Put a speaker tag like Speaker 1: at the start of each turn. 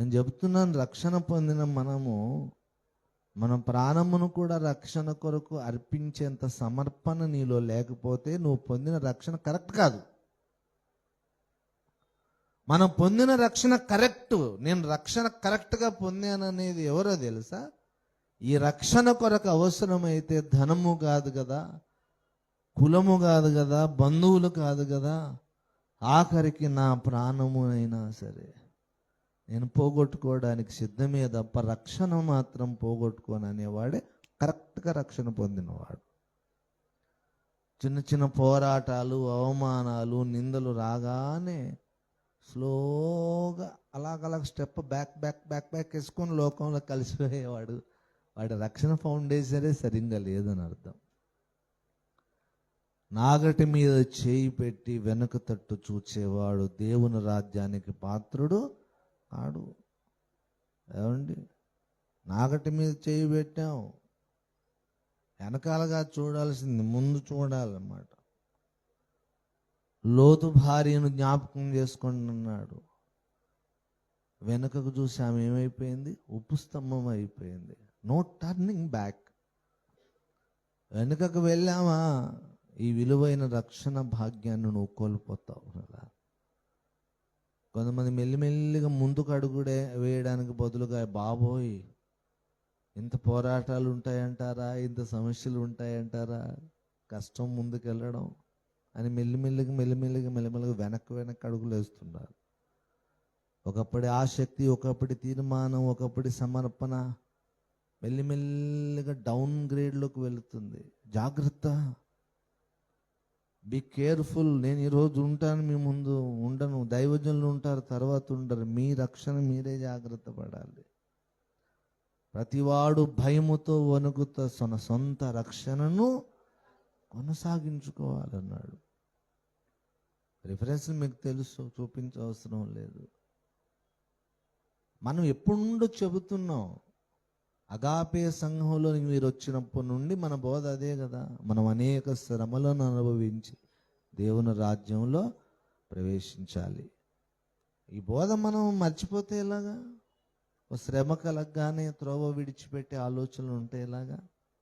Speaker 1: నేను చెబుతున్నాను రక్షణ పొందిన మనము మన ప్రాణమును కూడా రక్షణ కొరకు అర్పించేంత సమర్పణ నీలో లేకపోతే నువ్వు పొందిన రక్షణ కరెక్ట్ కాదు. మనం పొందిన రక్షణ కరెక్ట్ నేను రక్షణ కరెక్ట్గా పొందాననేది ఎవరో తెలుసా? ఈ రక్షణ కొరకు అవసరమైతే ధనము కాదు కదా కులము కాదు కదా బంధువులు కాదు కదా ఆఖరికి నా ప్రాణము అయినా సరే. నేను పోగొట్టుకోవడానికి సిద్ధమే తప్ప రక్షణ మాత్రం పోగొట్టుకోను అనేవాడే కరెక్ట్గా రక్షణ పొందినవాడు. చిన్న చిన్న పోరాటాలు అవమానాలు నిందలు రాగానే స్లోగా అలాగలాగ step back back back back వేసుకొని లోకంలో కలిసిపోయేవాడు. వాడి రక్షణ ఫౌండేషనే సరిగ్గా లేదని అర్థం. నాగటి మీద చేయి పెట్టి వెనుక తట్టు చూచేవాడు దేవుని రాజ్యానికి పాత్రుడు ఆడు. ఏమండి? నాగటి మీద చేయి పెట్టాం. వెనకాలగా చూడాల్సింది ముందు చూడాలన్నమాట. లోతు భార్యను జ్ఞాపకం చేసుకుంటున్నాడు. వెనుకకు చూసి ఆమె ఏమైపోయింది? ఉప్పు స్తంభం అయిపోయింది. నో టర్నింగ్ బ్యాక్ వెనుకకు వెళ్ళామా? ఈ విలువైన రక్షణ భాగ్యాన్ని నువ్వు కోల్పోతావు. అలా కొంతమంది మెల్లిమెల్లిగా ముందుకు అడుగుడే వేయడానికి బదులుగా బాబోయ్ ఇంత పోరాటాలు ఉంటాయంటారా? ఇంత సమస్యలు ఉంటాయంటారా? కష్టం ముందుకెళ్ళడం అని మెల్లిమెల్లిగా మెల్లిమెల్లిగా మెల్లిమెల్లిగా వెనక్కి వెనక్కి అడుగులు వేస్తున్నారు. ఒకప్పటి ఆసక్తి ఒకప్పటి తీర్మానం ఒకప్పటి సమర్పణ మెల్లిమెల్లిగా డౌన్ గ్రేడ్లోకి వెళుతుంది. జాగ్రత్త. బీ కేర్ఫుల్ నేను ఈరోజు ఉంటాను మీ ముందు ఉండను. దైవజనులు ఉంటారు తర్వాత ఉండరు. మీ రక్షణ మీరే జాగ్రత్త పడాలి. ప్రతివాడు భయముతో వణుకుతో తన సొంత రక్షణను కొనసాగించుకోవాలన్నాడు. రిఫరెన్స్ మీకు తెలుసు చూపించవసరం లేదు. మనం ఎప్పుడు చెబుతున్నాం అగాపే సంఘంలోకి మీరు వచ్చినప్పటి నుండి మన బోధ అదే కదా. మనం అనేక శ్రమలను అనుభవించి దేవుని రాజ్యంలో ప్రవేశించాలి. ఈ బోధ మనం మర్చిపోతే ఎలాగా? ఓ శ్రమ కలగగానే త్రోవ విడిచిపెట్టే ఆలోచనలు ఉంటే ఎలాగా?